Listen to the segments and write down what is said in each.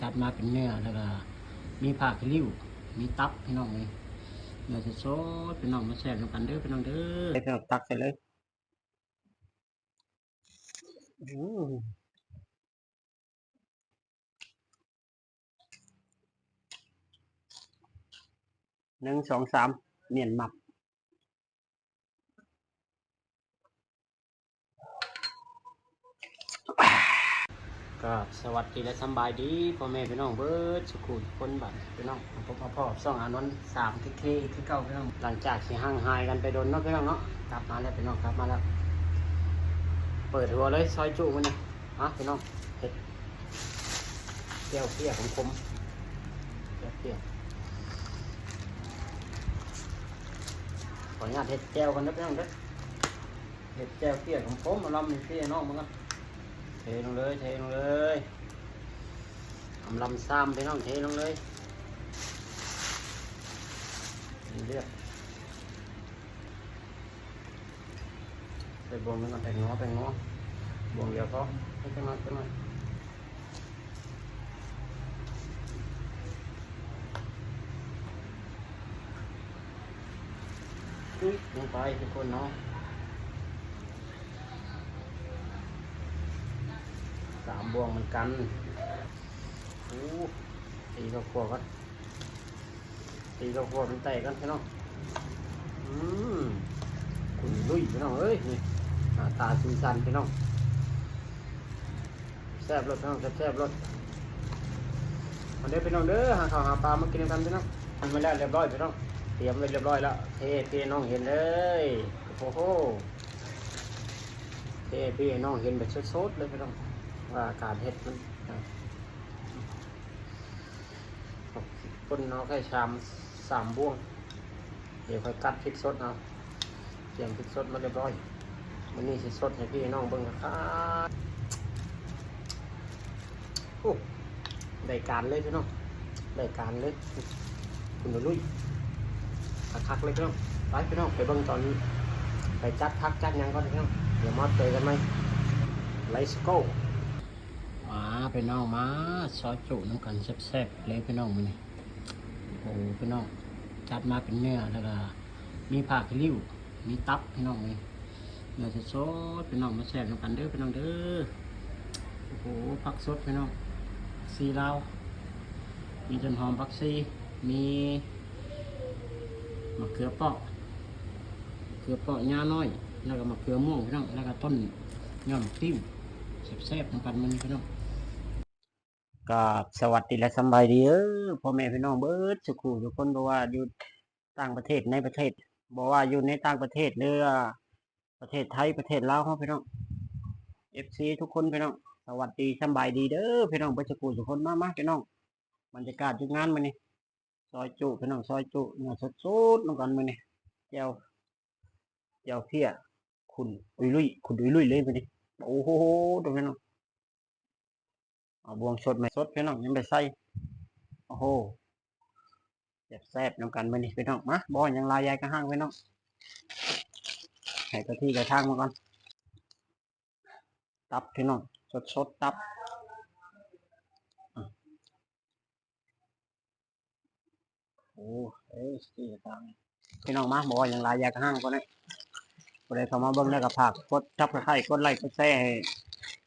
จัดมาเป็นเนื้อแล้วก็มีผักริ้ว มีตับพี่น้องเลยเนื้อสดๆพี่น้องมาแซ่บนำกันเด้อพี่น้องเด้อพี่น้องตักใส่เลยอืมหนึ่งสองสามเมียนหมับ ก็สวัสดีและสบายดีพ่อแม่พี่น้องเบิร์ดสุขุมคนบัตรพี่น้องผมพ่อพ่อสองอานนท์สามที่เคที่เก้าพี่น้องหลังจากที่ห่างหายกันไปโดนเนาะพี่น้องเนาะกลับมาแล้วพี่น้องกลับมาแล้วเปิดหัวเลยซอยจุมันนี่ฮะพี่น้องเห็ดเปรี้ยวเปรี้ยวขมขมเปรี้ยวเปรี้ยวขออนุญาตเห็ดแก้วกันนะพี่น้องเด้อเห็ดแก้วเปรี้ยวขมขมมาลำนี่พี่น้องมันกัน เทลงเลยเทลงเลยทำลำซ้ำไปน้องเทลงเลยเรียบไปบวงนึงก่อนแต่งง้อแต่งง้อบวงเดียวก็ให้จังหน่อยจังหน่อยอุ๊ยลงไปทุกคนเนาะ สาม บ่วงเหมือนกันโอ้ตีข้าวคั่วกันตีข้าวคั่วเป็นไตกันพี่น้องอืมคุณลุยพี่น้องเอ้ยนี่หน้าตาสีสันพี่น้องแซ่บรสพี่น้องแซ่บรสมาเด้อพี่น้องเด้อหาข้าวหาปลามากินกันพี่น้องทำมาแล้วเรียบร้อยพี่น้องเตรียมไว้เรียบร้อยแล้วเทพี่น้องเห็นเลยโอ้โหเทพี่น้องเห็นแบบสดๆเลยพี่น้อง ว่าการเฮ็ดมันคนเนาะแค่ชามสามบ่วง เดี๋ยวค่อยกัดพริกสดเอาเตรียมพริกสดมาเรียบร้อยมันนี่สิสดให้พี่น้องเบิ่งครับโอ้ได้การเลยพี่น้องได้การเลย คุณลุยคักเลยพี่น้องไปพี่น้องไปเบิ่งตอนนี้ไปจัดพักจัดยังก่อนพี่น้องเดี๋ยวมาเจอกันไหม Let's go มาพี่น้องมาซอยจุน้ำกันแซ่บๆเลยพี่น้องมันนี่โอ้โหพี่น้องจัดมาเป็นเนื้อแล้วก็มีผักริ้วมีตับพี่น้องเลยเนื้อสดๆพี่น้องมาแซ่บน้ำกันเด้อพี่น้องเด้อโอ้โหผักสดพี่น้องซีลาวมีจนหอมผักซีมีมะเขือเปาะมะเขือเปาะย่าน้อย แล้วก็มะเขือม่วงพี่น้องแล้วก็ต้นย่อมติ้วแซ่บๆน้ำกันมันพี่น้อง ก็สวัสดีและสบายดีเออพ่อแม่พี่น้องเบิร์ดสุขุทุกคนบอกว่าอยู่ต่างประเทศในประเทศบอกว่าอยู่ในต่างประเทศหรือประเทศไทยประเทศลาวเขาพี่น้องเอฟซีทุกคนพี่น้องสวัสดีสบายดีเด้อพี่น้องเบิร์ดสุขุทุกคนมากมากพี่น้องบรรยากาศจุดงานมันนี่ซอยจุพี่น้องซอยจุเนื้อสดๆน้ำกันมันนี่เจ้าเจ้าเพี้ยคุณอุยลุยคุณอุยลุยเลยมันนี่โอ้โหดูพี่น้อง เอาบวงสดไหมสดพี่น้องยังไปใส่โอ้โหแซ่บแซ่บน้ำกันไปนี่พี่น้องมาบ่อยังลายยายกระห้างพี่น้องให้กะที่กระทางมาก่อนตับพี่น้องสดสดตับโอ้เอ้ยสี่กระทางพี่น้องมาบ่อยังลายยายกระห้างก่อนเลยก็เลยเข้ามาเบิ่งแล้วก็ฝากกดซับสไครต์กดไลค์กดแช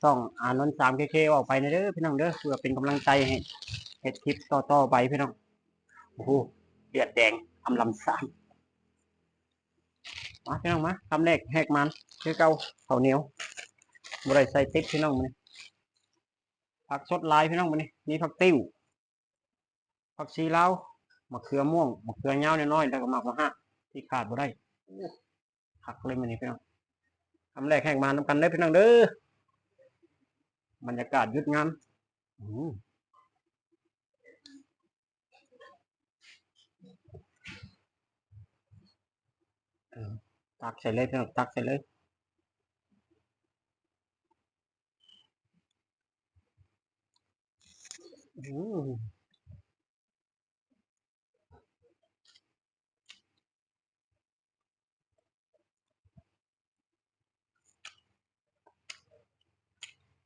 ร์ให้ช่องอานนท์สามเคเคออกไปนะเด้อพี่น้องเด้อเพื่อเป็นกำลังใจให้เฮ็ดคลิปต่อๆไปพี่น้องโอ้โหเดือดแดงอำลำสามมาพี่น้องมาคำแรกแหกมันคือเก่าข้าวเหนียวบริใส่ติ๊บพี่น้องมันผักสดลายพี่น้องมันนี่มีผักติ้วผักชีลามะเขือม่วงมะเขือยาวน้อยๆแล้วก็หมากมะฮะที่ขาดบ่ได้หักเลยมันนี่พี่น้องทำแรกแข่งมานำกันได้พี่น้องเด้อ บรรยากาศหยุดงานอืมเออตักใส่เลยพี่น้องตักใส่เลยอืม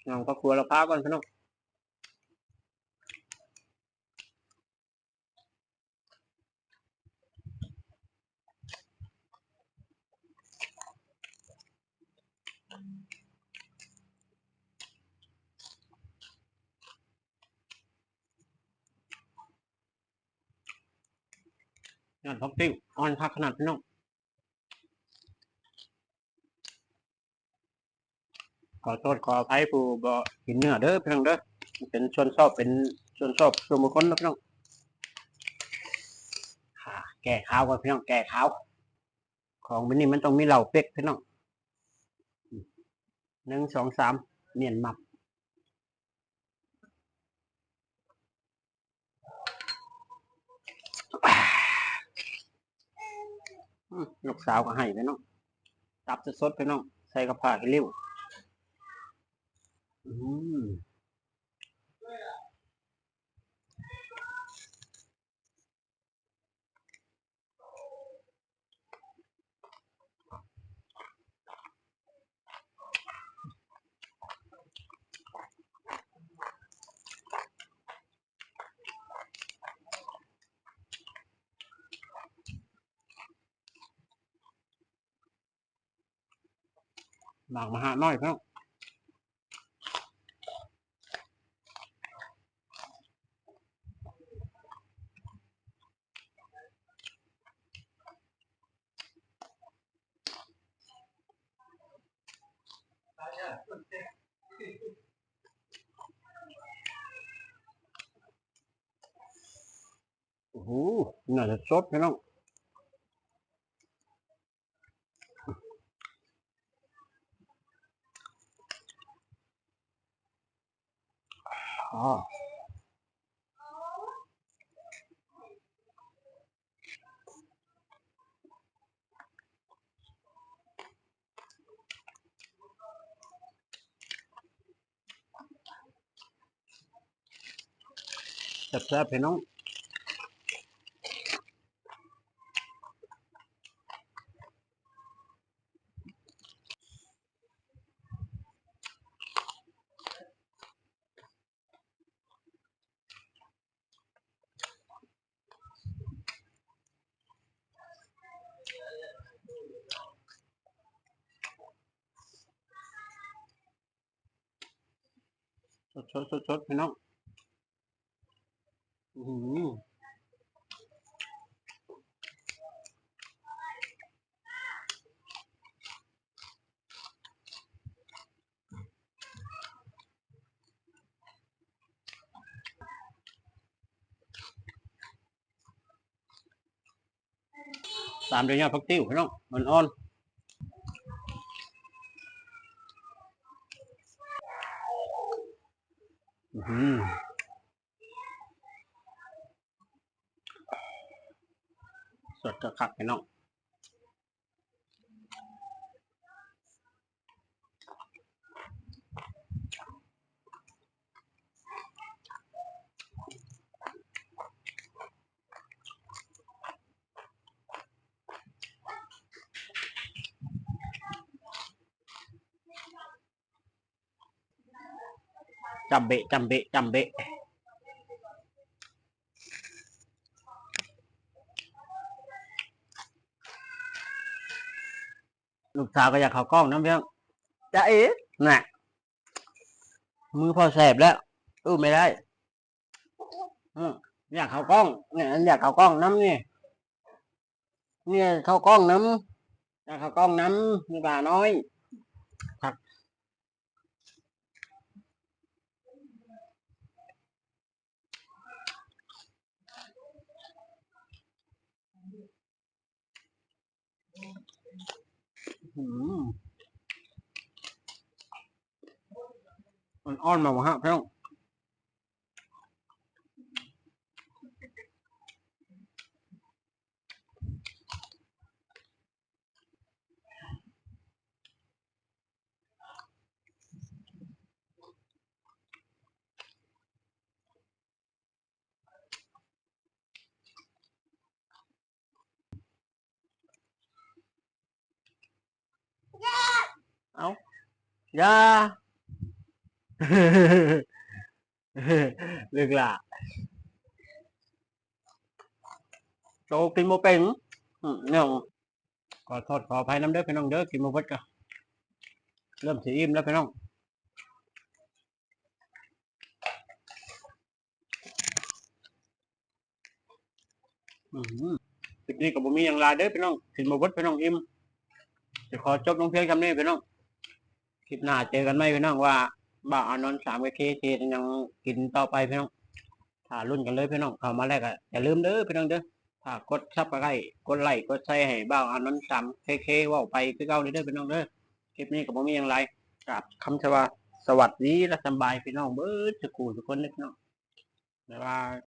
เราก็ครัวเราพักก่อนพี่น้องงานพักติ้วออนพักขนาดพี่น้อง อโทษขออภัยผู้บ่กินเนื้อเด้อพี่น้องเด้อเป็นส่วนชอบเป็นส่วนชอบส่วนบุคคลนะพี่น้องแก่ข้าวก่อนพี่น้องแก่ข้าวของมันนี่มันต้องมีเหล่าเป็กพี่น้องหนึ่งสองสามเนียนมับลูกสาวก็ให้ไปน้องตับสดๆไปน้อง ใส่กระเพาะให้เร็ว อืมหมากมาหาน้อยพี่น้อ โอ้โหน่าจะสดพี่น้องอ๋อแซ่บๆพี่น้อง สดสดสดพี่น้องอือหือตามด้วยยอดพักติ้วพี่น้องมันอ่อน สดกระคักไปน้อง จำเบะจำเบะจำเบะลูกสาวก็อยากเข้ากล้องน้ำเพียงจะเอ๋น่ะ มือพอแสบแล้วอู้ไม่ได้อืมอยากเข้ากล้อง เนี่ยอยากเข้ากล้องน้ำนี่เนี่ยเข้ากล้องน้ำอยากเข้ากล้องน้ำนี่บ่าน้อย อ่อนๆมาบ่ฮะพี่น้องเอาอ ยาเลือกละโตกินโมเป็นเนี่ยขอโทษขออภัยน้ำเด้อพี่น้องเด้อกินโมเบิดก็เริ่มสีอิ่มแล้วพี่น้องอืมคลิปนี้ก็บ่มีหยังลาเด้อพี่น้องถึงบ่เบิดพี่น้องอิ่มจะขอจบลงเพียงคำนี้พี่น้อง คลิปหน้าเจอกันไหมพี่น้องว่าบ่าอานนท์สามเคเคยังกินต่อไปพี่น้องถ้ารุ่นกันเลยพี่น้องเข้ามาแรกอะอย่าลืมเด้อพี่น้องเด้อถ้ากดซับอะไรกดไลค์กดแชร์ให้บ่าอานนท์สามเคเคว่าไปคือเก่าเด้อพี่น้องเด้อคลิปนี้ก็บ่มีหยังหลายกับคำชว่าสวัสดีและสบายพี่น้องเบิร์ดทุกคู่ทุกคนเด้อพี่น้องบ๊ายบาย